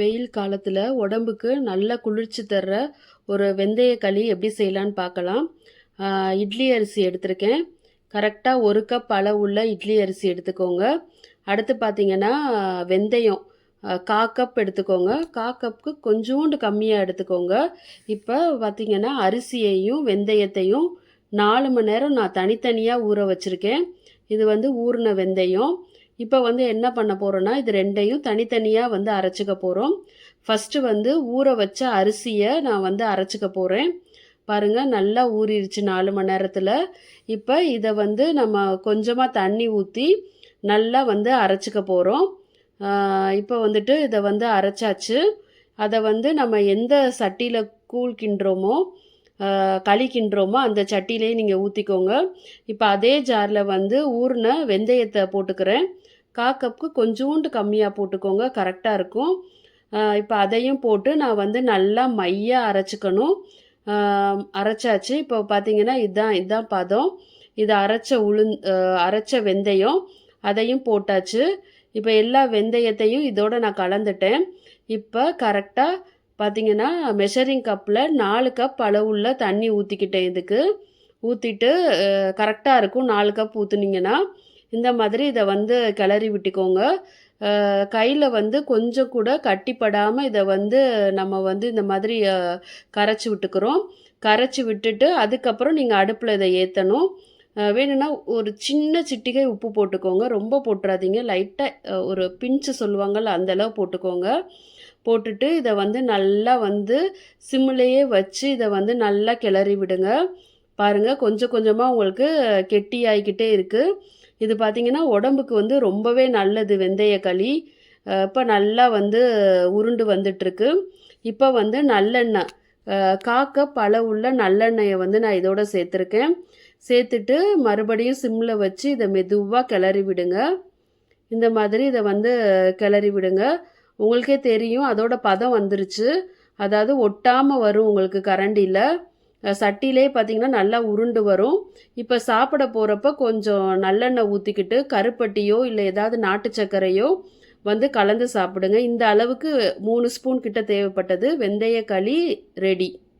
வெயில் காலத்தில் உடம்புக்கு நல்ல குளிர்ச்சி தர்ற ஒரு வெந்தய களி எப்படி செய்யலான்னு பார்க்கலாம். இட்லி அரிசி எடுத்திருக்கேன். கரெக்டாக ஒரு கப் அளவுள்ள இட்லி அரிசி எடுத்துக்கோங்க. அடுத்து பார்த்தீங்கன்னா வெந்தயம். கா கப் எடுத்துக்கோங்க. கா கப்புக்கு கொஞ்சோண்டு கம்மியாக எடுத்துக்கோங்க. இப்போ பார்த்தீங்கன்னா அரிசியையும் வெந்தயத்தையும் நாலு மணி நேரம் நான் தனித்தனியாக ஊற வச்சுருக்கேன். இது வந்து ஊறின வெந்தயம். இப்போ வந்து என்ன பண்ண போகிறோன்னா இது ரெண்டையும் தனித்தனியாக வந்து அரைச்சிக்க போகிறோம் ஃபஸ்ட்டு வந்து ஊற வச்ச அரிசியை நான் வந்து அரைச்சிக்க போகிறேன் பாருங்கள் நல்லா ஊறிடுச்சு நாலு மணி நேரத்தில். இப்போ இதை வந்து நம்ம கொஞ்சமாக தண்ணி ஊற்றி நல்லா வந்து அரைச்சிக்க போகிறோம் இப்போ வந்துட்டு இதை வந்து அரைச்சாச்சு. அதை வந்து நம்ம எந்த சட்டியில் கூழ் கிண்டுறோமோ களி கிண்டுறோமோ அந்த சட்டியிலே நீங்கள் ஊற்றிக்கோங்க இப்போ அதே ஜாரில் வந்து ஊறின வெந்தயத்தை போட்டுக்கிறேன். கா கப்புக்கு கொஞ்சோண்டு கம்மியாக போட்டுக்கோங்க கரெக்டாக இருக்கும். இப்போ அதையும் போட்டு நான் வந்து நல்லா மையாக அரைச்சிக்கணும். அரைச்சாச்சு. இப்போ பார்த்தீங்கன்னா இதுதான் இதுதான் பதம். இதை அரைச்ச உளுந் அரைச்ச வெந்தயம். அதையும் போட்டாச்சு. இப்போ எல்லா வெந்தயத்தையும் இதோட நான் கலந்துட்டேன். இப்போ கரெக்டாக பார்த்தீங்கன்னா மெஷரிங் கப்பில் நாலு கப் அளவுள்ள தண்ணி ஊற்றிக்கிட்டேன் இதுக்கு. ஊற்றிட்டு கரெக்டாக இருக்கும். நாலு கப் ஊற்றுனீங்கன்னா இந்த மாதிரி இதை வந்து கிளறி விட்டுக்கோங்க. கையில் வந்து கொஞ்சம் கூட கட்டிப்படாமல் இதை வந்து நம்ம வந்து இந்த மாதிரி கரைச்சி விட்டுக்கிறோம். கரைச்சி விட்டுட்டு அதுக்கப்புறம் நீங்கள் அடுப்பில் இதை ஏற்றணும் வேணும்னா ஒரு சின்ன சிட்டிகை உப்பு போட்டுக்கோங்க. ரொம்ப போட்டுறாதீங்க. லைட்டாக ஒரு பிஞ்சு சொல்லுவாங்கள்ல அந்த அளவு போட்டுக்கோங்க. போட்டுட்டு இதை வந்து நல்லா வந்து சிம்மிலேயே வச்சு இதை வந்து நல்லா கிளறி விடுங்க. பாருங்கள் கொஞ்சம் கொஞ்சமாக உங்களுக்கு கெட்டி ஆகிக்கிட்டே இருக்குது இது பார்த்திங்கன்னா உடம்புக்கு வந்து ரொம்பவே நல்லது வெந்தய களி. இப்போ நல்லா வந்து உருண்டு வந்துட்டுருக்கு. இப்போ வந்து நல்லெண்ணெய். காக்க பல உள்ள நல்லெண்ணெயை வந்து நான் இதோட சேர்த்துருக்கேன். சேர்த்துட்டு மறுபடியும் சிம்மில் வச்சு இதை மெதுவாக கிளறி விடுங்க. இந்த மாதிரி இதை வந்து கிளறி விடுங்க. உங்களுக்கே தெரியும் அதோட பதம் வந்துருச்சு. அதாவது ஒட்டாமல் வரும் உங்களுக்கு கரண்டியில் சட்டியிலே பார்த்தீங்கன்னா நல்லா உருண்டு வரும். இப்போ சாப்பிட போகிறப்ப கொஞ்சம் நல்லெண்ணெய் ஊற்றிக்கிட்டு கருப்பட்டியோ இல்லை ஏதாவது நாட்டு சர்க்கரையோ வந்து கலந்து சாப்பிடுங்க. இந்த அளவுக்கு மூணு ஸ்பூன் கிட்ட தேவைப்பட்டது. வெந்தய களி ரெடி